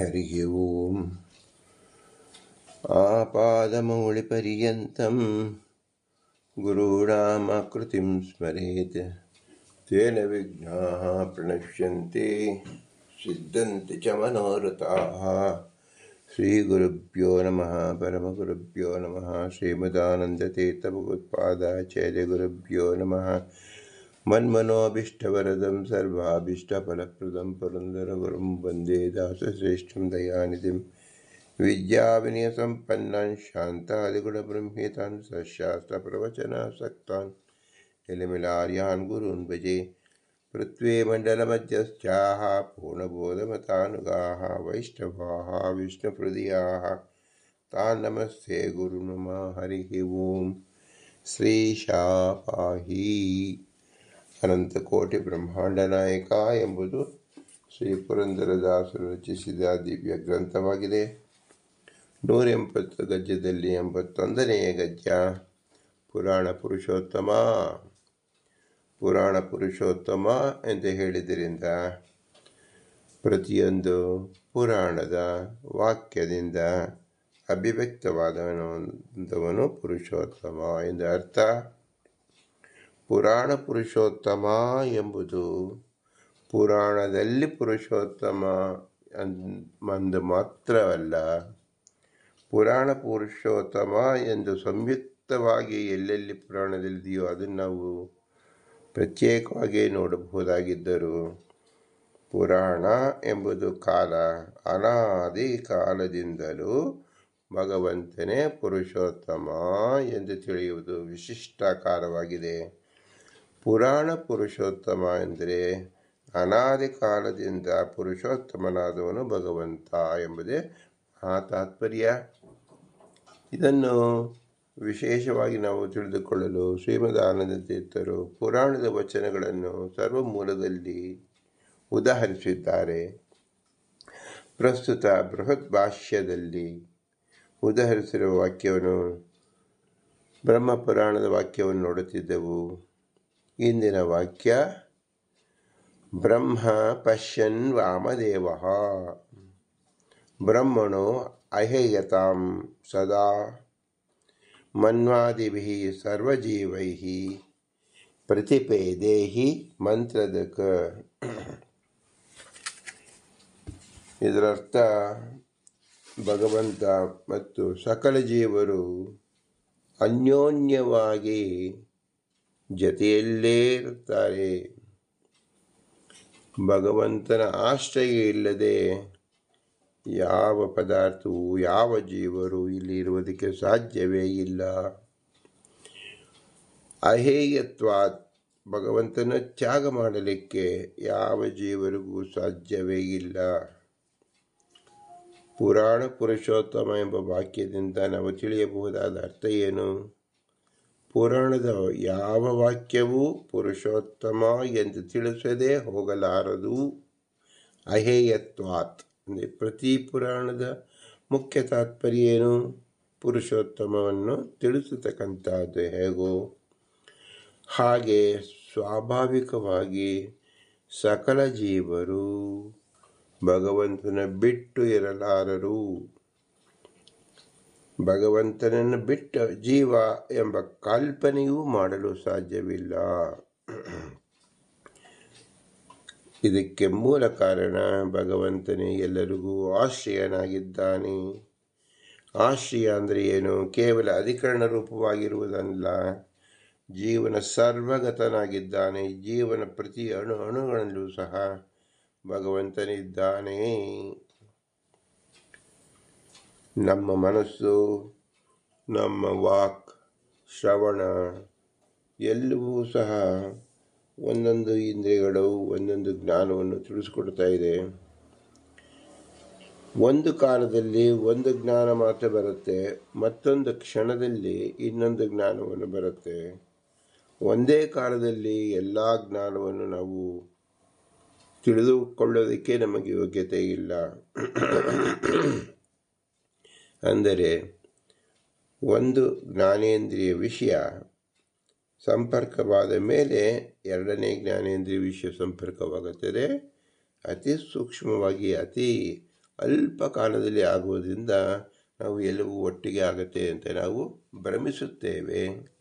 हरिः ओम्। आपादमौलिपर्यन्तं गुरूणामाकृतिं स्मरेत्। तेन विघ्नाः प्रणश्यन्ति सिद्धन्ति च मनोरथाः। श्रीगुरुभ्यो नमः परमगुरुभ्यो नमः श्रीमदानन्दतीर्थभगवत्पादाचार्यगुरुभ्यो नमः मन्मनोऽभीष्टवरदं सर्वाभीष्टफलप्रदं पुरन्दरवरं वंदे दासश्रेष्ठं दयानिधिं विद्याविनयसम्पन्नान् शान्तादिगुणब्रह्मेतान् सशास्त्रप्रवचनासक्तान् इलमिलार्यान् गुरून् भजे पृथ्वीमण्डलमध्यस्थाः पूर्णबोधमतानुगाः वैष्णवाः विष्णुहृदयाः तान् नमस्ते गुरुनुमा हरिः ॐ श्रीशा पाहि ಅನಂತಕೋಟಿ ಬ್ರಹ್ಮಾಂಡ ನಾಯಕ ಎಂಬುದು ಶ್ರೀ ಪುರಂದರದಾಸರು ರಚಿಸಿದ ದಿವ್ಯ ಗ್ರಂಥವಾಗಿದೆ. ನೂರ ಎಂಬತ್ತು ಗಜ್ಯದಲ್ಲಿ ಎಂಬತ್ತೊಂದನೆಯ ಗದ್ಯ, ಪುರಾಣ ಪುರುಷೋತ್ತಮ. ಪುರಾಣ ಪುರುಷೋತ್ತಮ ಎಂದು ಹೇಳಿದ್ದರಿಂದ ಪ್ರತಿಯೊಂದು ಪುರಾಣದ ವಾಕ್ಯದಿಂದ ಅಭಿವ್ಯಕ್ತವಾದವನು ಪುರುಷೋತ್ತಮ ಎಂದು ಅರ್ಥ. ಪುರಾಣ ಪುರುಷೋತ್ತಮ ಎಂಬುದು ಪುರಾಣದಲ್ಲಿ ಪುರುಷೋತ್ತಮ ಅಂದು ಮಾತ್ರವಲ್ಲ, ಪುರಾಣ ಪುರುಷೋತ್ತಮ ಎಂದು ಸಂಯುಕ್ತವಾಗಿ ಎಲ್ಲೆಲ್ಲಿ ಪುರಾಣದಲ್ಲಿದೆಯೋ ಅದನ್ನು ನಾವು ಪ್ರತ್ಯೇಕವಾಗಿ ನೋಡಬಹುದಾಗಿದ್ದರು, ಪುರಾಣ ಎಂಬುದು ಕಾಲ, ಅನಾದಿ ಕಾಲದಿಂದಲೂ ಭಗವಂತನೇ ಪುರುಷೋತ್ತಮ ಎಂದು ತಿಳಿಯುವುದು ವಿಶಿಷ್ಟಾಕಾರವಾಗಿದೆ ಪುರಾಣ ಪುರುಷೋತ್ತಮ ಎಂದರೆ ಅನಾದಿ ಕಾಲದಿಂದ ಪುರುಷೋತ್ತಮನಾದವನು ಭಗವಂತ ಎಂಬುದೇ ಆ ತಾತ್ಪರ್ಯ. ಇದನ್ನು ವಿಶೇಷವಾಗಿ ನಾವು ತಿಳಿದುಕೊಳ್ಳಲು ಶ್ರೀಮದಾನಂದ ತೀರ್ಥರು ಪುರಾಣದ ವಚನಗಳನ್ನು ಸರ್ವ ಮೂಲದಲ್ಲಿ ಉದಾಹರಿಸಿದ್ದಾರೆ. ಪ್ರಸ್ತುತ ಬೃಹತ್ ಭಾಷ್ಯದಲ್ಲಿ ಉದಾಹರಿಸಿರುವ ವಾಕ್ಯವನ್ನು ಬ್ರಹ್ಮ ಪುರಾಣದ ವಾಕ್ಯವನ್ನು ನೋಡುತ್ತಿದ್ದೆವು. ಇಂದಿನ ವಾಕ್ಯ, ಬ್ರಹ್ಮ ಪಶ್ಯನ್ ವಾಮದೇವ. ಬ್ರಹ್ಮಣೋ ಅಹೇಯತಾಂ ಸದಾ. ಮನ್ವಾದಿಭಿ ಸರ್ವಜೀವೈ ಪ್ರತಿಪೇದೇಹಿ ಮಂತ್ರದಕ. ಇದರರ್ಥ, ಭಗವಂತ ಮತ್ತು ಸಕಲ ಜೀವರು ಅನ್ಯೋನ್ಯವಾಗಿ ಜತೆಯಲ್ಲೇ ಇರುತ್ತಾರೆ ಭಗವಂತನ ಆಶ್ರಯ ಇಲ್ಲದೆ ಯಾವ ಪದಾರ್ಥವು, ಯಾವ ಜೀವರು ಇಲ್ಲಿ ಇರುವುದಕ್ಕೆ ಸಾಧ್ಯವೇ ಇಲ್ಲ. ಅಹೇಯತ್ವ ಭಗವಂತನ ತ್ಯಾಗ ಮಾಡಲಿಕ್ಕೆ ಯಾವ ಜೀವರಿಗೂ ಸಾಧ್ಯವೇ ಇಲ್ಲ. ಪುರಾಣ ಪುರುಷೋತ್ತಮ ಎಂಬ ವಾಕ್ಯದಿಂದ ನಾವು ತಿಳಿಯಬಹುದಾದ ಅರ್ಥ ಏನು? ಪುರಾಣದ ಯಾವ ವಾಕ್ಯವೂ ಪುರುಷೋತ್ತಮ ಎಂದು ತಿಳಿಸದೆ ಹೋಗಲಾರದು. ಅಹೇಯತ್ವಾತ್ ಅಂದರೆ ಪ್ರತಿ ಪುರಾಣದ ಮುಖ್ಯ ತಾತ್ಪರ್ಯ ಏನು? ಪುರುಷೋತ್ತಮವನ್ನು ತಿಳಿಸತಕ್ಕಂಥದ್ದು ಹೇಗೋ ಹಾಗೆ ಸ್ವಾಭಾವಿಕವಾಗಿ ಸಕಲ ಜೀವರು ಭಗವಂತನ ಬಿಟ್ಟು ಇರಲಾರರು. ಭಗವಂತನನ್ನು ಬಿಟ್ಟ ಜೀವ ಎಂಬ ಕಲ್ಪನೆಯೂ ಮಾಡಲು ಸಾಧ್ಯವಿಲ್ಲ. ಇದಕ್ಕೆ ಮೂಲ ಕಾರಣ ಭಗವಂತನೇ ಎಲ್ಲರಿಗೂ ಆಶ್ರಯನಾಗಿದ್ದಾನೆ. ಆಶ್ರಯ ಅಂದರೆ ಏನು? ಕೇವಲ ಅಧಿಕರಣ ರೂಪವಾಗಿರುವುದಲ್ಲ ಜೀವನ ಸರ್ವಗತನಾಗಿದ್ದಾನೆ. ಜೀವನ ಪ್ರತಿ ಅಣು ಅಣುಗಳಲ್ಲೂ ಸಹ ಭಗವಂತನಿದ್ದಾನೆ. ನಮ್ಮ ಮನಸ್ಸು, ನಮ್ಮ ವಾಕ್, ಶ್ರವಣ ಎಲ್ಲವೂ ಸಹ ಒಂದೊಂದು ಇಂದ್ರಿಯಗಳು, ಒಂದೊಂದು ಜ್ಞಾನವನ್ನು ತಿಳಿಸ್ಕೊಡ್ತಾ ಇದೆ. ಒಂದು ಕಾಲದಲ್ಲಿ ಒಂದು ಜ್ಞಾನ ಮಾತ್ರ ಬರುತ್ತೆ, ಮತ್ತೊಂದು ಕ್ಷಣದಲ್ಲಿ ಇನ್ನೊಂದು ಜ್ಞಾನವನ್ನು ಬರುತ್ತೆ. ಒಂದೇ ಕಾಲದಲ್ಲಿ ಎಲ್ಲ ಜ್ಞಾನವನ್ನು ನಾವು ತಿಳಿದುಕೊಳ್ಳೋದಕ್ಕೆ ನಮಗೆ ಯೋಗ್ಯತೆ ಇಲ್ಲ. ಅಂದರೆ ಒಂದು ಜ್ಞಾನೇಂದ್ರಿಯ ವಿಷಯ ಸಂಪರ್ಕವಾದ ಮೇಲೆ ಎರಡನೇ ಜ್ಞಾನೇಂದ್ರಿಯ ವಿಷಯ ಸಂಪರ್ಕವಾಗುತ್ತದೆ. ಅತಿ ಸೂಕ್ಷ್ಮವಾಗಿ, ಅತಿ ಅಲ್ಪ ಕಾಲದಲ್ಲಿ ಆಗುವುದರಿಂದ ನಾವು ಎಲ್ಲವೂ ಒಟ್ಟಿಗೆ ಆಗುತ್ತೆ ಅಂತ ನಾವು ಭ್ರಮಿಸುತ್ತೇವೆ.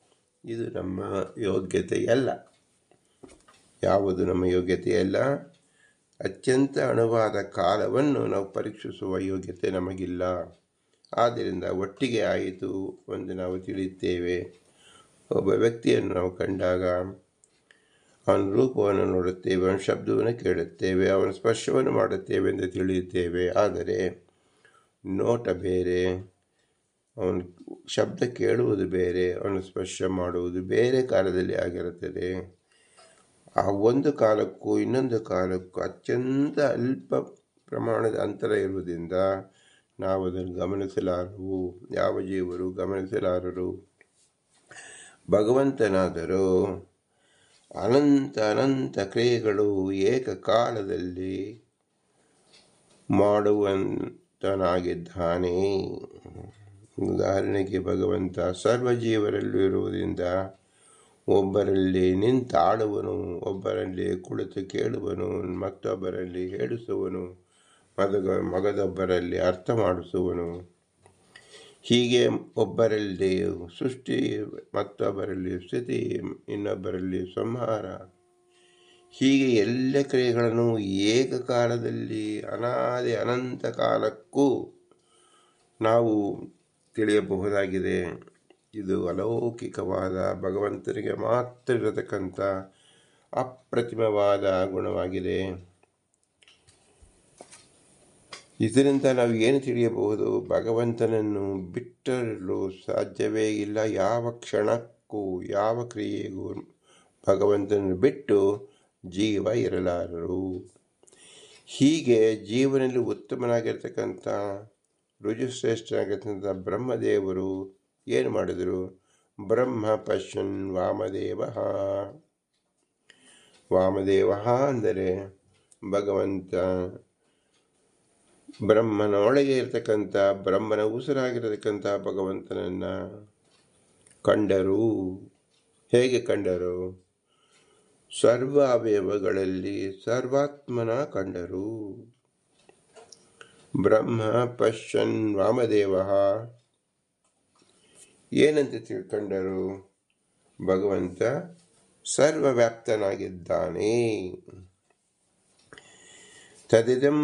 ಇದು ನಮ್ಮ ಯೋಗ್ಯತೆಯಲ್ಲ. ಯಾವುದು ನಮ್ಮ ಯೋಗ್ಯತೆಯಲ್ಲ? ಅತ್ಯಂತ ಅಣುವಾದ ಕಾಲವನ್ನು ನಾವು ಪರೀಕ್ಷಿಸುವ ಯೋಗ್ಯತೆ ನಮಗಿಲ್ಲ. ಆದ್ದರಿಂದ ಒಟ್ಟಿಗೆ ಆಯಿತು ಎಂದು ನಾವು ತಿಳಿಯುತ್ತೇವೆ. ಒಬ್ಬ ವ್ಯಕ್ತಿಯನ್ನು ನಾವು ಕಂಡಾಗ ಅವನ ರೂಪವನ್ನು ನೋಡುತ್ತೇವೆ, ಅವನ ಶಬ್ದವನ್ನು ಕೇಳುತ್ತೇವೆ, ಅವನ ಸ್ಪರ್ಶವನ್ನು ಮಾಡುತ್ತೇವೆ ಎಂದು ತಿಳಿಯುತ್ತೇವೆ. ಆದರೆ ನೋಟ ಬೇರೆ, ಅವನ ಶಬ್ದ ಕೇಳುವುದು ಬೇರೆ, ಅವನ ಸ್ಪರ್ಶ ಮಾಡುವುದು ಬೇರೆ ಕಾಲದಲ್ಲಿ ಆಗಿರುತ್ತದೆ. ಆ ಒಂದು ಕಾಲಕ್ಕೂ ಇನ್ನೊಂದು ಕಾಲಕ್ಕೂ ಅತ್ಯಂತ ಅಲ್ಪ ಪ್ರಮಾಣದ ಅಂತರ ಇರುವುದರಿಂದ ನಾವು ಅದನ್ನು ಗಮನಿಸಲಾರವು. ಯಾವ ಜೀವರು ಗಮನಿಸಲಾರರು? ಭಗವಂತನಾದರೂ ಅನಂತ ಅನಂತ ಕ್ರಿಯೆಗಳು ಏಕಕಾಲದಲ್ಲಿ ಮಾಡುವಂತನಾಗಿದ್ದಾನೆ. ಉದಾಹರಣೆಗೆ ಭಗವಂತ ಸರ್ವ ಜೀವರಲ್ಲೂ ಇರುವುದರಿಂದ ಒಬ್ಬರಲ್ಲಿ ನಿಂತಾಡುವನು, ಒಬ್ಬರಲ್ಲಿ ಕುಳಿತು ಕೇಳುವನು, ಮತ್ತೊಬ್ಬರಲ್ಲಿ ಹೇಳಿಸುವನು ಮಗ ಮಗದೊಬ್ಬರಲ್ಲಿ ಅರ್ಥ ಮಾಡಿಸುವನು. ಹೀಗೆ ಒಬ್ಬರಲ್ಲಿ ಸೃಷ್ಟಿ ಮತ್ತೊಬ್ಬರಲ್ಲಿ ಸ್ಥಿತಿ, ಇನ್ನೊಬ್ಬರಲ್ಲಿ ಸಂಹಾರ. ಹೀಗೆ ಎಲ್ಲ ಕ್ರಿಯೆಗಳನ್ನು ಏಕಕಾಲದಲ್ಲಿ, ಅನಾದಿ ಅನಂತ ಕಾಲಕ್ಕೂ ನಾವು ತಿಳಿಯಬಹುದಾಗಿದೆ. ಇದು ಅಲೌಕಿಕವಾದ ಭಗವಂತನಿಗೆ ಮಾತ್ರ ಇರತಕ್ಕಂಥ ಅಪ್ರತಿಮವಾದ ಗುಣವಾಗಿದೆ. ಇದರಿಂದ ನಾವು ಏನು ತಿಳಿಯಬಹುದು? ಭಗವಂತನನ್ನು ಬಿಟ್ಟರಲು ಸಾಧ್ಯವೇ ಇಲ್ಲ. ಯಾವ ಕ್ಷಣಕ್ಕೂ, ಯಾವ ಕ್ರಿಯೆಗೂ ಭಗವಂತನನ್ನು ಬಿಟ್ಟು ಜೀವ ಇರಲಾರರು. ಹೀಗೆ ಜೀವನದಲ್ಲಿ ಉತ್ತಮನಾಗಿರ್ತಕ್ಕಂಥ, ರುಜುಶ್ರೇಷ್ಠನಾಗಿರ್ತಕ್ಕಂಥ ಬ್ರಹ್ಮದೇವರು ಏನು ಮಾಡಿದರು? ಬ್ರಹ್ಮ ಪಶ್ಯನ್ ವಾಮದೇವ. ವಾಮದೇವ ಅಂದರೆ ಭಗವಂತ ಬ್ರಹ್ಮನ ಒಳಗೆ ಇರತಕ್ಕಂಥ, ಬ್ರಹ್ಮನ ಉಸಿರಾಗಿರತಕ್ಕಂಥ ಭಗವಂತನನ್ನು ಕಂಡರು. ಹೇಗೆ ಕಂಡರು? ಸರ್ವ ಅವಯವಗಳಲ್ಲಿ ಸರ್ವಾತ್ಮನ ಕಂಡರು. ಬ್ರಹ್ಮ ಪಶ್ಯನ್ ವಾಮದೇವ. ಏನಂತ ತಿಳ್ಕೊಂಡರು? ಭಗವಂತ ಸರ್ವವ್ಯಾಪ್ತನಾಗಿದ್ದಾನೆ.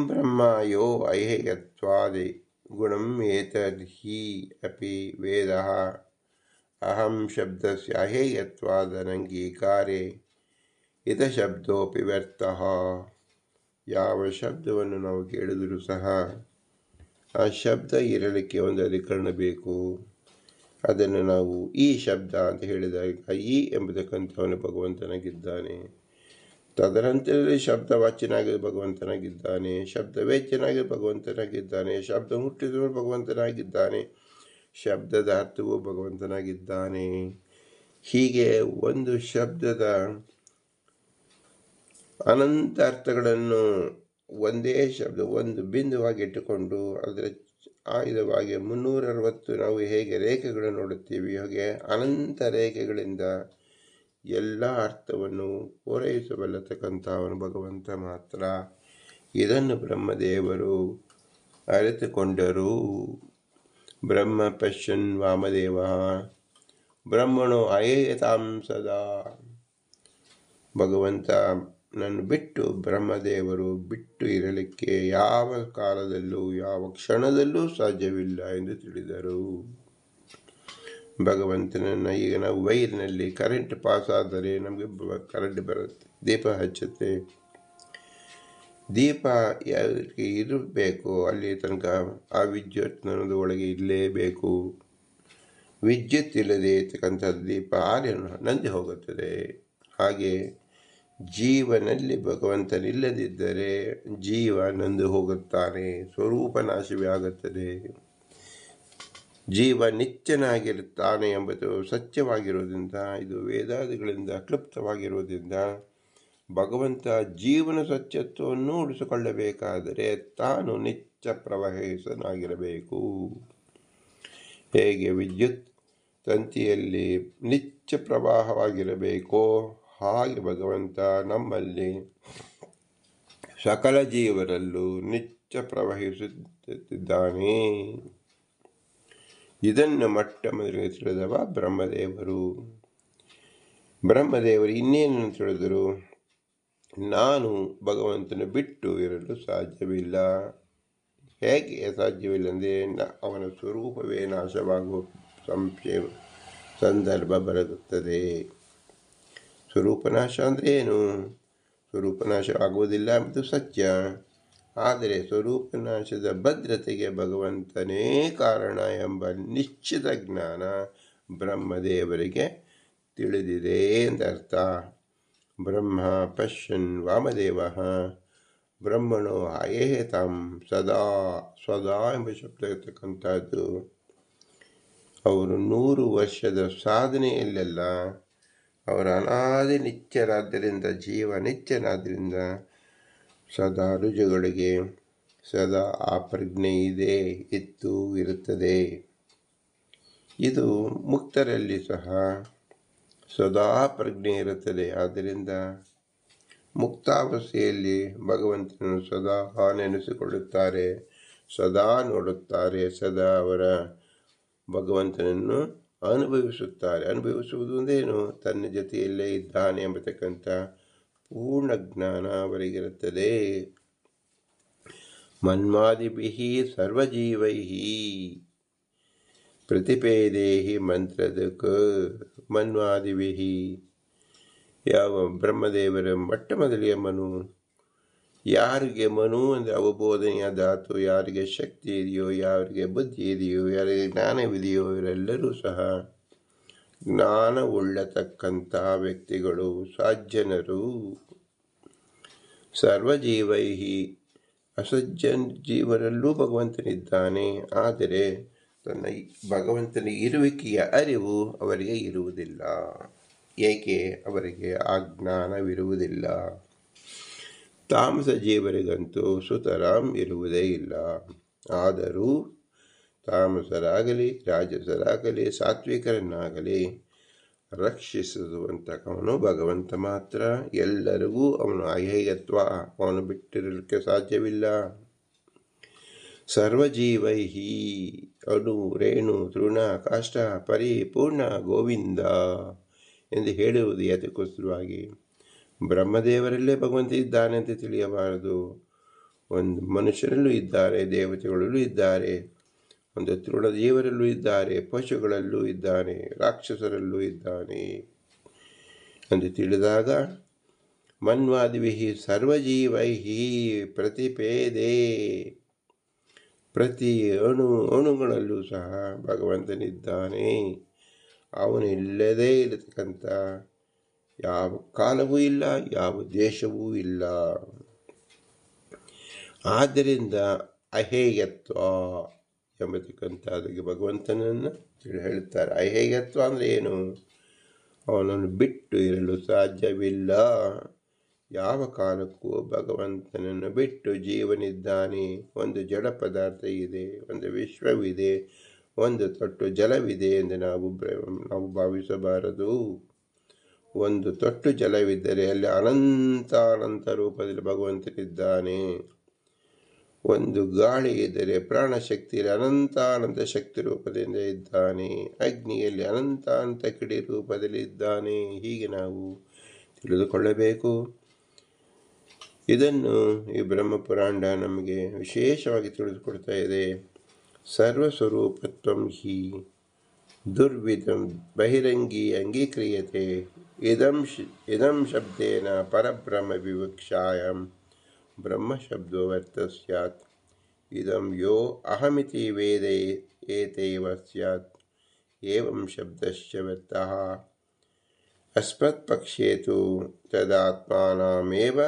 ಬ್ರಹ್ಮ ಯೋ ಐಹೇಯತ್ವಾದಿ ಗುಣಂ ಏತದ್ಹಿ ಅಪಿ ವೇದ ಅಹಂ ಶಬ್ದಸ್ಯ ಅಹೇಯತ್ವಾದನಂಗೀಕಾರೆ ಇದ ಶಬ್ದೋಪಿ ವ್ಯರ್ಥ ಯಾವ ಶಬ್ದವನ್ನು ನಾವು ಕೇಳಿದರೂ ಸಹ ಆ ಶಬ್ದ ಇರಲಿಕ್ಕೆ ಒಂದು ಅಧಿಕರಣ ಬೇಕು. ಅದನ್ನು ನಾವು ಈ ಶಬ್ದ ಅಂತ ಹೇಳಿದಾಗ ಈ ಎಂಬುದಕ್ಕಂಥವನು ಭಗವಂತನಾಗಿದ್ದಾನೆ. ತದನಂತರದಲ್ಲಿ ಶಬ್ದ ವಾಚ್ಯನಾಗಿ ಭಗವಂತನಾಗಿದ್ದಾನೆ, ಶಬ್ದ ವೇಚ್ಯನಾಗಿ ಭಗವಂತನಾಗಿದ್ದಾನೆ, ಶಬ್ದ ಹುಟ್ಟಿದವನು ಭಗವಂತನಾಗಿದ್ದಾನೆ, ಶಬ್ದದ ಅರ್ಥವು ಭಗವಂತನಾಗಿದ್ದಾನೆ. ಹೀಗೆ ಒಂದು ಶಬ್ದದ ಅನಂತ ಅರ್ಥಗಳನ್ನು ಒಂದೇ ಶಬ್ದ, ಒಂದು ಬಿಂದುವಾಗಿ ಇಟ್ಟುಕೊಂಡು ಅದರ ಆಯುಧವಾಗಿ ಮುನ್ನೂರ ಅರವತ್ತು ನಾವು ಹೇಗೆ ರೇಖೆಗಳನ್ನು ನೋಡುತ್ತೀವಿ? ಹಾಗೆ ಅನಂತ ರೇಖೆಗಳಿಂದ ಎಲ್ಲ ಅರ್ಥವನ್ನು ಪೂರೈಸಬಲ್ಲತಕ್ಕಂಥವನು ಭಗವಂತ ಮಾತ್ರ. ಇದನ್ನು ಬ್ರಹ್ಮದೇವರು ಅರಿತುಕೊಂಡರು. ಬ್ರಹ್ಮ ಪಶ್ಯನ್ ವಾಮದೇವ. ಬ್ರಹ್ಮನು ಅಯೇತಾಂ ಸದಾ. ಭಗವಂತ ನನ್ನ ಬಿಟ್ಟು ಬ್ರಹ್ಮದೇವರು ಬಿಟ್ಟು ಇರಲಿಕ್ಕೆ ಯಾವ ಕಾಲದಲ್ಲೂ ಯಾವ ಕ್ಷಣದಲ್ಲೂ ಸಾಧ್ಯವಿಲ್ಲ ಎಂದು ತಿಳಿದರು. ಭಗವಂತನನ್ನು ಈಗ ನಾವು ವೈರ್ನಲ್ಲಿ ಕರೆಂಟ್ ಪಾಸ್ ಆದರೆ ನಮಗೆ ಕರೆಂಟ್ ಬರುತ್ತೆ, ದೀಪ ಹಚ್ಚುತ್ತೆ. ದೀಪ ಯಾವುದಕ್ಕೆ ಇರಬೇಕು, ಅಲ್ಲಿ ತನಕ ಆ ವಿದ್ಯುತ್ ನನ್ನದು ಒಳಗೆ ಇರಲೇಬೇಕು. ವಿದ್ಯುತ್ ಇಲ್ಲದೆ ಇರ್ತಕ್ಕಂಥ ದೀಪ ಆರಿ ನಂದಿ ಹೋಗುತ್ತದೆ. ಹಾಗೆ ಜೀವನಲ್ಲಿ ಭಗವಂತನಿಲ್ಲದಿದ್ದರೆ ಜೀವ ನಂದು ಹೋಗುತ್ತಾನೆ, ಸ್ವರೂಪ ನಾಶವೇ ಆಗುತ್ತದೆ. ಜೀವ ನಿತ್ಯನಾಗಿರುತ್ತಾನೆ ಎಂಬುದು ಸತ್ಯವಾಗಿರುವುದರಿಂದ, ಇದು ವೇದಾದಿಗಳಿಂದ ಕ್ಲುಪ್ತವಾಗಿರುವುದರಿಂದ ಭಗವಂತ ಜೀವನ ಸತ್ಯತ್ವವನ್ನು ಉಳಿಸಿಕೊಳ್ಳಬೇಕಾದರೆ ತಾನು ನಿತ್ಯ ಪ್ರವಹಿಸನಾಗಿರಬೇಕು. ಹೇಗೆ ವಿದ್ಯುತ್ ತಂತಿಯಲ್ಲಿ ನಿತ್ಯ ಪ್ರವಾಹವಾಗಿರಬೇಕೋ ಹಾಗೆ ಭಗವಂತ ನಮ್ಮಲ್ಲಿ ಸಕಲ ಜೀವರಲ್ಲೂ ನಿತ್ಯ ಪ್ರವಹಿಸುತ್ತಿದ್ದಾನೆ. ಇದನ್ನು ಮೊಟ್ಟ ಮೊದಲಿಗೆ ತಿಳಿದವ ಬ್ರಹ್ಮದೇವರು. ಬ್ರಹ್ಮದೇವರು ಇನ್ನೇನನ್ನು ತಿಳಿದರು? ನಾನು ಭಗವಂತನ ಬಿಟ್ಟು ಇರಲು ಸಾಧ್ಯವಿಲ್ಲ. ಹೇಗೆ ಸಾಧ್ಯವಿಲ್ಲ ಅಂದರೆ ಅವನ ಸ್ವರೂಪವೇ ನಾಶವಾಗುವ ಸಂಶಯ, ಸಂದರ್ಭ ಬರುತ್ತದೆ ಸ್ವರೂಪನಾಶ ಅಂದರೆ ಏನು? ಸ್ವರೂಪನಾಶ ಆಗುವುದಿಲ್ಲ ಎಂಬುದು ಸತ್ಯ. ಆದರೆ ಸ್ವರೂಪನಾಶದ ಭದ್ರತೆಗೆ ಭಗವಂತನೇ ಕಾರಣ ಎಂಬ ನಿಶ್ಚಿತ ಜ್ಞಾನ ಬ್ರಹ್ಮದೇವರಿಗೆ ತಿಳಿದಿದೆ ಎಂದರ್ಥ ಬ್ರಹ್ಮ ಪಶ್ಯನ್ ವಾಮದೇವ. ಬ್ರಹ್ಮಣೋ ತಾಂ ಸದಾ ಸದಾ ಎಂಬ ಶಬ್ದ ಇರತಕ್ಕಂಥದ್ದು. ಅವರು ನೂರು ವರ್ಷದ ಸಾಧನೆಯಲ್ಲೆಲ್ಲ, ಅವರ ಅನಾದಿ ನಿತ್ಯರಾದ್ದರಿಂದ, ಜೀವ ನಿತ್ಯನಾದ್ದರಿಂದ ಸದಾ ರುಜುಗಳಿಗೆ ಸದಾ ಆ ಪ್ರಜ್ಞೆ ಇದೆ, ಇತ್ತು, ಇರುತ್ತದೆ. ಇದು ಮುಕ್ತರಲ್ಲಿ ಸಹ ಸದಾ ಪ್ರಜ್ಞೆ ಇರುತ್ತದೆ. ಆದ್ದರಿಂದ ಮುಕ್ತಾವಸ್ಥೆಯಲ್ಲಿ ಭಗವಂತನನ್ನು ಸದಾ ನೆನೆಸಿಕೊಳ್ಳುತ್ತಾರೆ ಸದಾ ನೋಡುತ್ತಾರೆ, ಸದಾ ಅವರ ಭಗವಂತನನ್ನು ಅನುಭವಿಸುತ್ತಾರೆ. ಅನುಭವಿಸುವುದು ತನ್ನ ಜೊತೆಯಲ್ಲೇ ಇದ್ದಾನೆ ಎಂಬತಕ್ಕಂಥ ಪೂರ್ಣ ಜ್ಞಾನ ಅವರಿಗಿರುತ್ತದೆ. ಮನ್ಮಾದಿಭಿ ಸರ್ವಜೀವೈ. ಪ್ರತಿಪೇದೇಹಿ ಮಂತ್ರದಕ ಮನ್ವಾದಿವಿಹಿ ಯಾವ ಬ್ರಹ್ಮದೇವರ ಮೊಟ್ಟ ಮೊದಲಿಯ ಮನು, ಯಾರಿಗೆ ಮನು ಅಂದರೆ ಅವಬೋಧನೆಯ ಧಾತು, ಯಾರಿಗೆ ಶಕ್ತಿ ಇದೆಯೋ, ಯಾರಿಗೆ ಬುದ್ಧಿ ಇದೆಯೋ, ಯಾರಿಗೆ ಜ್ಞಾನವಿದೆಯೋ, ಇವರೆಲ್ಲರೂ ಸಹ ಜ್ಞಾನ ಉಳ್ಳತಕ್ಕಂಥ ವ್ಯಕ್ತಿಗಳು ಸಜ್ಜನರು ಸರ್ವಜೀವೈಹಿ ಅಸಜ್ಜನ್ ಜೀವರಲ್ಲೂ ಭಗವಂತನಿದ್ದಾನೆ. ಆದರೆ ತನ್ನ ಭಗವಂತನ ಇರುವಿಕೆಯ ಅರಿವು ಅವರಿಗೆ ಇರುವುದಿಲ್ಲ. ಏಕೆ? ಅವರಿಗೆ ಆ ಜ್ಞಾನವಿರುವುದಿಲ್ಲ. ತಾಮಸ ಜೀವರಿಗಂತೂ ಸುತರಾಮ್ ಇರುವುದೇ ಇಲ್ಲ. ಆದರೂ ತಾಮಸರಾಗಲಿ ರಾಜಸರಾಗಲಿ, ಸಾತ್ವಿಕರನ್ನಾಗಲಿ ರಕ್ಷಿಸುವಂತಕವನು ಭಗವಂತ ಮಾತ್ರ. ಎಲ್ಲರಿಗೂ ಅವನು ಅಹೇಯತ್ವ ಅವನು ಬಿಟ್ಟಿರಲಿಕ್ಕೆ ಸಾಧ್ಯವಿಲ್ಲ. ಸರ್ವಜೀವೈಹಿ ಅಣು ರೇಣು, ತೃಣ, ಕಾಷ್ಟ, ಪರಿಪೂರ್ಣ, ಗೋವಿಂದ ಎಂದು ಹೇಳುವುದು ಯತಕ್ಕೋಸ್ಕರವಾಗಿ ಬ್ರಹ್ಮದೇವರಲ್ಲೇ ಭಗವಂತ ಇದ್ದಾನೆ ಅಂತ ತಿಳಿಯಬಾರದು. ಒಂದು ಮನುಷ್ಯರಲ್ಲೂ ಇದ್ದಾರೆ, ದೇವತೆಗಳಲ್ಲೂ ಇದ್ದಾರೆ. ಒಂದು ತೃಣದೇವರಲ್ಲೂ ಇದ್ದಾರೆ ಪಶುಗಳಲ್ಲೂ ಇದ್ದಾನೆ, ರಾಕ್ಷಸರಲ್ಲೂ ಇದ್ದಾನೆ ಎಂದು ತಿಳಿದಾಗ, ಮನ್ವಾದಿವಿಹಿ ಸರ್ವಜೀವೈಹಿ ಪ್ರತಿಪೇದೆ. ಪ್ರತಿ ಅಣು ಅಣುಗಳಲ್ಲೂ ಸಹ ಭಗವಂತನಿದ್ದಾನೆ. ಅವನಿಲ್ಲದೇ ಇರತಕ್ಕಂಥ ಯಾವ ಕಾಲವೂ ಇಲ್ಲ, ಯಾವ ದೇಶವೂ ಇಲ್ಲ. ಆದ್ದರಿಂದ ಅಹೇಯತ್ವ ಎಂಬತಕ್ಕಂಥ ತಿಳಿ ಭಗವಂತನನ್ನು ಹೇಳುತ್ತಾರೆ. ಅಹೇಯತ್ವ ಅಂದರೆ ಏನು? ಅವನನ್ನು ಬಿಟ್ಟು ಇರಲು ಸಾಧ್ಯವಿಲ್ಲ. ಯಾವ ಕಾಲಕ್ಕೂ ಭಗವಂತನನ್ನು ಬಿಟ್ಟು ಜೀವನಿದ್ದಾನೆ. ಒಂದು ಜಡ ಪದಾರ್ಥ ಇದೆ, ಒಂದು ವಿಶ್ವವಿದೆ, ಒಂದು ತೊಟ್ಟು ಜಲವಿದೆ ಎಂದು ನಾವು ನಾವು ಭಾವಿಸಬಾರದು. ಒಂದು ತೊಟ್ಟು ಜಲವಿದ್ದರೆ ಅಲ್ಲಿ ಅನಂತ ಅನಂತ ರೂಪದಲ್ಲಿ ಭಗವಂತನಿದ್ದಾನೆ. ಒಂದು ಗಾಳಿ ಇದ್ದರೆ ಪ್ರಾಣಶಕ್ತಿಯಲ್ಲಿ ಅನಂತಾನಂತ ಶಕ್ತಿ ರೂಪದಿಂದ ಇದ್ದಾನೆ. ಅಗ್ನಿಯಲ್ಲಿ ಅನಂತಾನಂತ ಕಿಡಿ ರೂಪದಲ್ಲಿ ಇದ್ದಾನೆ. ಹೀಗೆ ನಾವು ತಿಳಿದುಕೊಳ್ಳಬೇಕು. ಇದನ್ನು ಈ ಬ್ರಹ್ಮಪುರಾಂಡ ನಮಗೆ ವಿಶೇಷವಾಗಿ ತಿಳಿದುಕೊಡ್ತಾ ಇದೆ. ಸರ್ವಸ್ವರೂಪತ್ವ ಹಿ ದುರ್ವಿಧಂ ಬಹಿರಂಗಿ ಅಂಗೀಕ್ರಿಯತೆ. ಇದಂ ಇದಂ ಶಬ್ದೇನ ಪರಬ್ರಹ್ಮ ವಿವಕ್ಷಾಯಂ. ब्रह्मशब्दो स्यात् इदं यो अहमिति वेद एतैव स्यात् एवं शब्दश्च व्यर्थः अस्मत्पक्षे तु तदात्मानमेव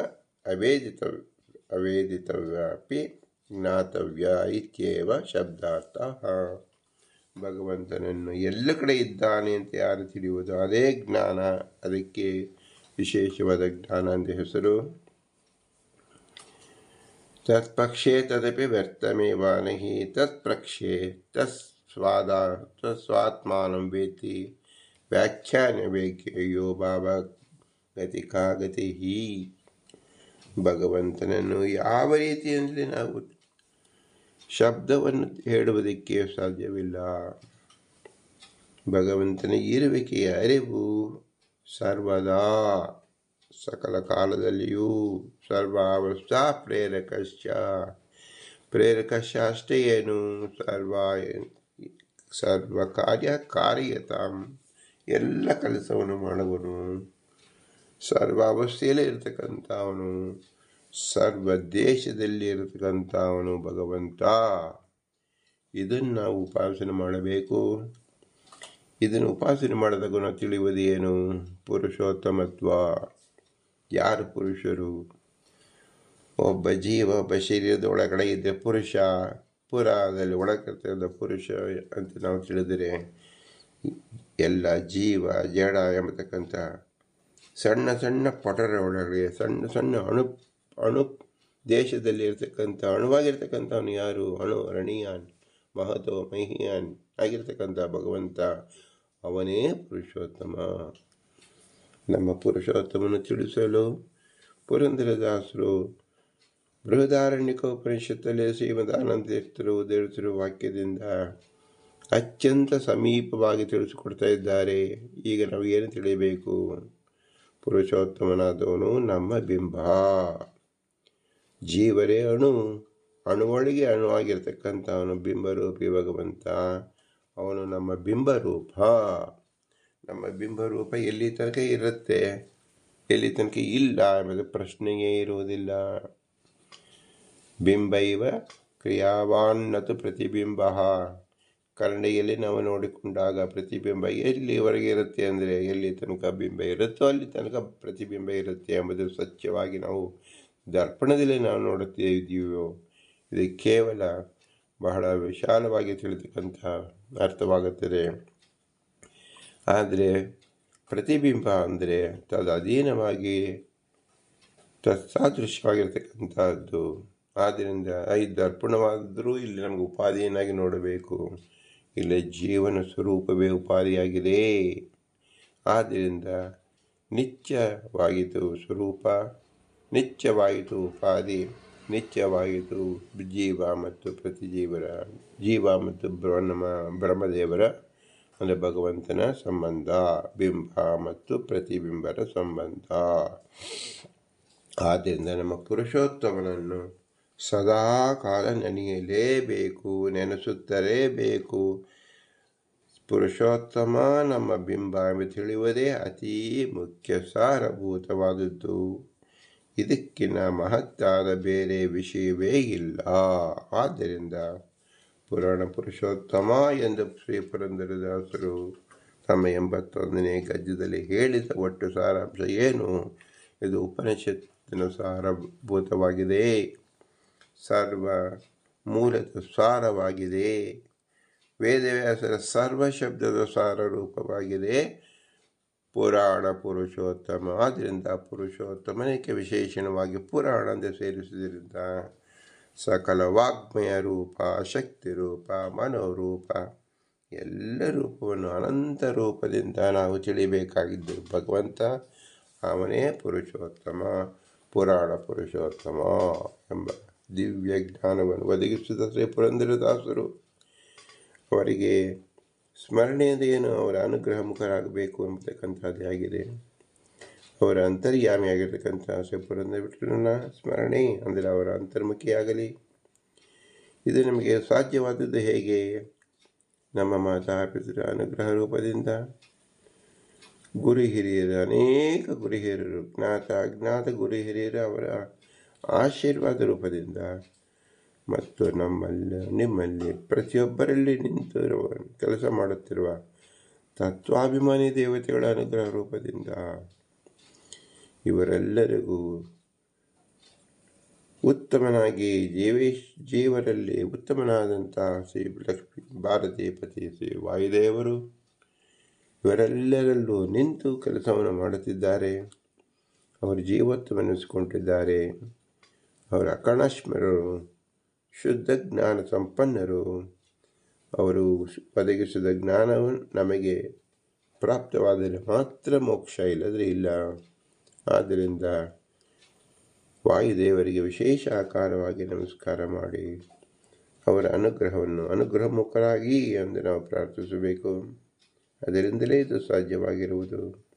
अवेदित अवेदितव्यापि ज्ञातव्य इत्येव शब्दार्थः ಭಗವಂತನನ್ನು ಎಲ್ಲ ಕಡೆ ಇದ್ದಾನೆ ಅಂತ ಯಾರು ತಿಳಿಯುವುದು ಅದೇ ಜ್ಞಾನ ಅದಕ್ಕೆ ವಿಶೇಷವಾದ ಜ್ಞಾನ ಅಂತ ಹೆಸರು ತತ್ಪಕ್ಷೇ ತದಪಿ ತತ್ಪ್ರಕ್ಷೆ ತಸ್ ಸ್ವಾದ ತಸ್ವಾತ್ಮಾನಂ ವೇತಿ ವ್ಯಾಖ್ಯಾನ ವೇಗ್ಯೋ ಭಾವ ಗತಿ ಕಾ ಗತಿ ಭಗವಂತನನ್ನು ಯಾವ ರೀತಿಯಲ್ಲಿ ನಾವು ಶಬ್ದವನ್ನು ಹೇಳುವುದಕ್ಕೆ ಸಾಧ್ಯವಿಲ್ಲ. ಭಗವಂತನ ಇರುವಿಕೆಯ ಅರಿವು ಸರ್ವದಾ ಸಕಲ ಕಾಲದಲ್ಲಿಯೂ ಸರ್ವಾವಸ್ಥಾ ಪ್ರೇರಕಶ್ಚ. ಪ್ರೇರಕ ಅಷ್ಟೇ ಏನು? ಸರ್ವ ಸರ್ವ ಕಾರ್ಯ ಕಾರ್ಯತಾಂ. ಎಲ್ಲ ಕೆಲಸವನ್ನು ಮಾಡುವನು. ಸರ್ವಾವಸ್ಥೆಯಲ್ಲಿ ಇರತಕ್ಕಂಥವನು. ಸರ್ವ ದೇಶದಲ್ಲಿ ಇರತಕ್ಕಂಥ ಅವನು ಭಗವಂತ. ಇದನ್ನು ನಾವು ಉಪಾಸನೆ ಮಾಡಬೇಕು. ಇದನ್ನು ಉಪಾಸನೆ ಮಾಡಿದಾಗ ಗುಣ ತಿಳಿಯುವುದು ಏನು? ಪುರುಷೋತ್ತಮತ್ವ. ಯಾರು ಪುರುಷರು? ಒಬ್ಬ ಜೀವ ಒಬ್ಬ ಶರೀರದ ಒಳಗಡೆ ಇದ್ದರೆ ಪುರುಷ ಪುರಾದಲ್ಲಿ ಒಳಗಿರ್ತಕ್ಕಂಥ ಪುರುಷ ಅಂತ ನಾವು ತಿಳಿದರೆ ಎಲ್ಲ ಜೀವ, ಜಡ ಎಂಬತಕ್ಕಂಥ ಸಣ್ಣ ಸಣ್ಣ ಪಟರ ಒಳಗಡೆ, ಸಣ್ಣ ಸಣ್ಣ ಅಣು ಅಣು ದೇಶದಲ್ಲಿ ಇರ್ತಕ್ಕಂಥ ಅಣುವಾಗಿರ್ತಕ್ಕಂಥವನು ಯಾರು? ಅಣು ರಣಿಯಾನ್ ಮಹತೋ, ಮಹಿಯಾನ್ ಆಗಿರ್ತಕ್ಕಂಥ ಭಗವಂತ. ಅವನೇ ಪುರುಷೋತ್ತಮ. ನಮ್ಮ ಪುರುಷೋತ್ತಮನು ತಿಳಿಸಲು ಪುರಂದರದಾಸರು ಬೃಹದಾರಣ್ಯಕ ಉಪನಿಷತ್ತಲ್ಲಿ ಶ್ರೀಮದಾನಂದ ತೀರ್ಥರು ಉದರಿಸಿರುವ ವಾಕ್ಯದಿಂದ ಅತ್ಯಂತ ಸಮೀಪವಾಗಿ ತಿಳಿಸಿಕೊಡ್ತಾ ಇದ್ದಾರೆ. ಈಗ ನಾವು ಏನು ತಿಳಿಯಬೇಕು? ಪುರುಷೋತ್ತಮನಾದವನು ನಮ್ಮ ಬಿಂಬ. ಜೀವರೇ ಅಣು, ಅಣುವೊಳಗೆ ಅಣುವಾಗಿರ್ತಕ್ಕಂಥ ಅವನು ಬಿಂಬರೂಪಿ ಭಗವಂತ. ಅವನು ನಮ್ಮ ಬಿಂಬರೂಪ. ನಮ್ಮ ಬಿಂಬರೂಪ ಎಲ್ಲಿ ತನಕ ಇರುತ್ತೆ, ಎಲ್ಲಿ ತನಕ ಇಲ್ಲ ಎಂಬುದು ಪ್ರಶ್ನೆಯೇ ಇರುವುದಿಲ್ಲ. ಬಿಂಬೈವ ಕ್ರಿಯಾವಾನ್ನತು ಪ್ರತಿಬಿಂಬ. ಕನ್ನಡಿಯಲ್ಲಿ ನಾವು ನೋಡಿಕೊಂಡಾಗ ಪ್ರತಿಬಿಂಬ ಎಲ್ಲಿವರೆಗೆ ಇರುತ್ತೆ ಅಂದರೆ, ಎಲ್ಲಿ ತನಕ ಬಿಂಬ ಇರುತ್ತೋ ಅಲ್ಲಿ ತನಕ ಪ್ರತಿಬಿಂಬ ಇರುತ್ತೆ ಎಂಬುದು ಸ್ವಚ್ಛವಾಗಿ ನಾವು ದರ್ಪಣದಲ್ಲಿ ನಾವು ನೋಡುತ್ತೇ ಇದ್ದೀವೋ ಇದು ಕೇವಲ ಬಹಳ ವಿಶಾಲವಾಗಿ ತಿಳಿತಕ್ಕಂಥ ಅರ್ಥವಾಗುತ್ತದೆ. ಆದರೆ ಪ್ರತಿಬಿಂಬ ಅಂದರೆ ತದಧೀನವಾಗಿ ತತ್ಸಾದೃಶ್ಯವಾಗಿರ್ತಕ್ಕಂಥದ್ದು. ಆದ್ದರಿಂದ ಐದು ದರ್ಪಣವಾದರೂ ಇಲ್ಲಿ ನಮಗೆ ಉಪಾಧಿಯನ್ನಾಗಿ ನೋಡಬೇಕು. ಇಲ್ಲಿ ಜೀವನ ಸ್ವರೂಪವೇ ಉಪಾಧಿಯಾಗಿದೆ ಆದ್ದರಿಂದ ನಿತ್ಯವಾಯಿತು ಸ್ವರೂಪ ನಿತ್ಯವಾಯಿತು ಉಪಾಧಿ ನಿತ್ಯವಾಯಿತು ಜೀವ ಮತ್ತು ಪ್ರತಿಜೀವರ, ಜೀವ ಮತ್ತು ಬ್ರಹ್ಮ, ಬ್ರಹ್ಮದೇವರ ಅಂದರೆ ಭಗವಂತನ ಸಂಬಂಧ, ಬಿಂಬ ಮತ್ತು ಪ್ರತಿಬಿಂಬರ ಸಂಬಂಧ. ಆದ್ದರಿಂದ ನಮ್ಮ ಪುರುಷೋತ್ತಮನನ್ನು ಸದಾ ಕಾಲ ನೆನೆಯಲೇಬೇಕು ನೆನೆಸುತ್ತಲೇಬೇಕು ಪುರುಷೋತ್ತಮ ನಮ್ಮ ಬಿಂಬ ಎಂದು ತಿಳಿಯುವುದೇ ಅತೀ ಮುಖ್ಯ ಸಾರಭೂತವಾದದ್ದು. ಇದಕ್ಕಿಂತ ಮಹತ್ತಾದ ಬೇರೆ ವಿಷಯವೇ ಇಲ್ಲ. ಆದ್ದರಿಂದ ಪುರಾಣ ಪುರುಷೋತ್ತಮ ಎಂದು ಶ್ರೀ ಪುರಂದರದಾಸರು ತಮ್ಮ ಎಂಬತ್ತೊಂದನೇ ಗದ್ಯದಲ್ಲಿ ಹೇಳಿದ ಒಟ್ಟು ಸಾರಾಂಶ ಏನು? ಇದು ಉಪನಿಷತ್ತಿನ ಸಾರಭೂತವಾಗಿದೆ. ಸರ್ವ ಮೂಲದ ಸಾರವಾಗಿದೆ. ವೇದವ್ಯಾಸರ ಸರ್ವ ಶಬ್ದದ ಸಾರ ರೂಪವಾಗಿದೆ. ಪುರಾಣ ಪುರುಷೋತ್ತಮ. ಆದ್ದರಿಂದ ಪುರುಷೋತ್ತಮನಕ್ಕೆ ವಿಶೇಷಣವಾಗಿ ಪುರಾಣ ಎಂದು ಸೇರಿಸುವುದರಿಂದ ಸಕಲ ವಾಗ್ಮಯ ರೂಪ, ಶಕ್ತಿ ರೂಪ, ಮನೋರೂಪ, ಎಲ್ಲ ರೂಪವನ್ನು ಅನಂತ ರೂಪದಿಂದ ನಾವು ತಿಳಿಬೇಕಾಗಿದ್ದು, ಭಗವಂತ ಅವನೇ ಪುರುಷೋತ್ತಮ, ಪುರಾಣ ಪುರುಷೋತ್ತಮ ಎಂಬ ದಿವ್ಯ ಜ್ಞಾನವನ್ನು ಒದಗಿಸಿದ ಶ್ರೀ ಪುರಂದರದಾಸರು ಅವರಿಗೆ ಸ್ಮರಣೆಯಿಂದ ಏನು ಅವರ ಅನುಗ್ರಹ ಮುಖರಾಗಬೇಕು ಎಂಬತಕ್ಕಂಥದ್ದೇ ಆಗಿದೆ. ಅವರ ಅಂತರ್ಯಾಮಿಯಾಗಿರ್ತಕ್ಕಂಥ ಶಿವಪುರಂದ ವಿಠಲನ ಸ್ಮರಣೆ ಅಂದರೆ ಅವರ ಅಂತರ್ಮುಖಿಯಾಗಲಿ ಇದು ನಮಗೆ ಸಾಧ್ಯವಾದದ್ದು ಹೇಗೆ? ನಮ್ಮ ಮಾತಾ ಪಿತೃ ಅನುಗ್ರಹ ರೂಪದಿಂದ ಗುರು ಹಿರಿಯರು, ಅನೇಕ ಗುರು ಹಿರಿಯರು, ಜ್ಞಾತ, ಅಜ್ಞಾತ ಗುರು ಹಿರಿಯರು ಅವರ ಆಶೀರ್ವಾದ ರೂಪದಿಂದ ಮತ್ತು ನಮ್ಮಲ್ಲಿ, ನಿಮ್ಮಲ್ಲಿ ಪ್ರತಿಯೊಬ್ಬರಲ್ಲಿ ನಿಂತಿರುವ ಕೆಲಸ ಮಾಡುತ್ತಿರುವ ತತ್ವಾಭಿಮಾನಿ ದೇವತೆಗಳ ಅನುಗ್ರಹ ರೂಪದಿಂದ ಇವರೆಲ್ಲರಿಗೂ ಉತ್ತಮನಾಗಿ ಜೀವೇಶ್ ಜೀವರಲ್ಲಿ ಉತ್ತಮನಾದಂತಹ ಶ್ರೀ ಲಕ್ಷ್ಮೀ ಭಾರತೀಯ ಪತಿ ಶ್ರೀ ವಾಯುದೇವರು ಇವರೆಲ್ಲರಲ್ಲೂ ನಿಂತು ಕೆಲಸವನ್ನು ಮಾಡುತ್ತಿದ್ದಾರೆ. ಅವರು ಜೀವತ್ವವೆನಿಸಿಕೊಂಡಿದ್ದಾರೆ ಅವರ ಕಣಶ್ಮರರು ಶುದ್ಧ ಜ್ಞಾನ ಸಂಪನ್ನರು. ಅವರು ಒದಗಿಸಿದ ಜ್ಞಾನವು ನಮಗೆ ಪ್ರಾಪ್ತವಾದರೆ ಮಾತ್ರ ಮೋಕ್ಷ ಇಲ್ಲದ್ರೆ ಇಲ್ಲ. ಆದ್ದರಿಂದ ವಾಯುದೇವರಿಗೆ ವಿಶೇಷ ಆಕಾರವಾಗಿ ನಮಸ್ಕಾರ ಮಾಡಿ ಅವರ ಅನುಗ್ರಹವನ್ನು ಅನುಗ್ರಹ ಮುಖರಾಗಿ ಎಂದು ನಾವು ಪ್ರಾರ್ಥಿಸಬೇಕು. ಅದರಿಂದಲೇ ಇದು ಸಾಧ್ಯವಾಗಿರುವುದು.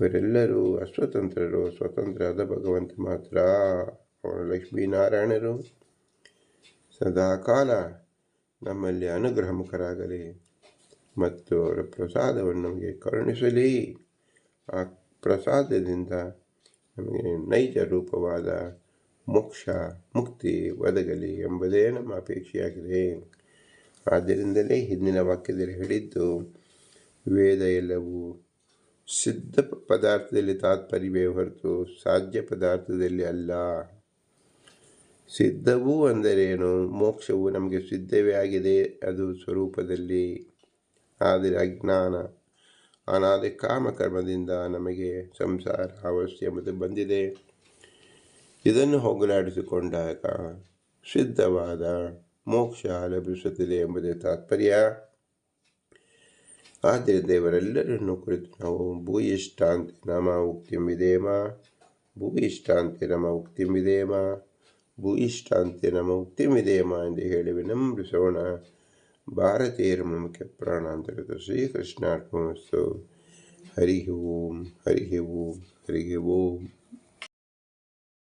ಇವರೆಲ್ಲರೂ ಅಸ್ವತಂತ್ರರು ಸ್ವತಂತ್ರರಾದ ಭಗವಂತ ಮಾತ್ರ. ಅವರು ಲಕ್ಷ್ಮೀನಾರಾಯಣರು. ಸದಾಕಾಲ ನಮ್ಮಲ್ಲಿ ಅನುಗ್ರಹ ಮುಖರಾಗಲಿ ಮತ್ತು ಅವರ ಪ್ರಸಾದವನ್ನು ನಮಗೆ ಕರುಣಿಸಲಿ. ಆ ಪ್ರಸಾದದಿಂದ ನಮಗೆ ನೈಜ ರೂಪವಾದ ಮೋಕ್ಷ, ಮುಕ್ತಿ ಒದಗಲಿ ಎಂಬುದೇ ನಮ್ಮ ಅಪೇಕ್ಷೆಯಾಗಿದೆ. ಆದ್ದರಿಂದಲೇ ಹಿಂದಿನ ವಾಕ್ಯದಲ್ಲಿ ಹೇಳಿದ್ದು, ವೇದ ಎಲ್ಲವೂ ಸಿದ್ಧ ಪದಾರ್ಥದಲ್ಲಿ ತಾತ್ಪರ್ಯವೇ ಹೊರತು ಸಾಧ್ಯ ಪದಾರ್ಥದಲ್ಲಿ ಅಲ್ಲ. ಸಿದ್ಧವೂ ಅಂದರೇನು? ಮೋಕ್ಷವು ನಮಗೆ ಸಿದ್ಧವೇ ಆಗಿದೆ, ಅದು ಸ್ವರೂಪದಲ್ಲಿ. ಆದರೆ ಅಜ್ಞಾನ ಅನಾದಿ ಕಾಮಕರ್ಮದಿಂದ ನಮಗೆ ಸಂಸಾರ ಅವಶ್ಯ ಎಂಬುದು ಬಂದಿದೆ. ಇದನ್ನು ಹೋಗಲಾಡಿಸಿಕೊಂಡಾಗ ಸಿದ್ಧವಾದ ಮೋಕ್ಷ ಲಭಿಸುತ್ತದೆ ಎಂಬುದೇ ತಾತ್ಪರ್ಯ. ಆದರೆ ದೇವರೆಲ್ಲರನ್ನು ಕುರಿತು ನಾವು ಭೂಯಿಷ್ಟಾಂತಿ ನಮ ಉಕ್ತಿಂಬಿದೇಮ ಭೂಯಿಷ್ಟಾಂತಿ ನಮ ಉಕ್ತಿಂಬಿದೇಮ ಭೂಯಿಷ್ಟಾಂತಿ ನಮ ಉಕ್ತಿಂಬಿದೇಮ ಎಂದು ಹೇಳಿ ವಿನಮ್ರಿಸೋಣ. भारतीय भारतेर्मुख्यप्राणान्तर्गतः श्रीकृष्णार्पणमस्तु हरि ओम हरि ओम हरिः ओम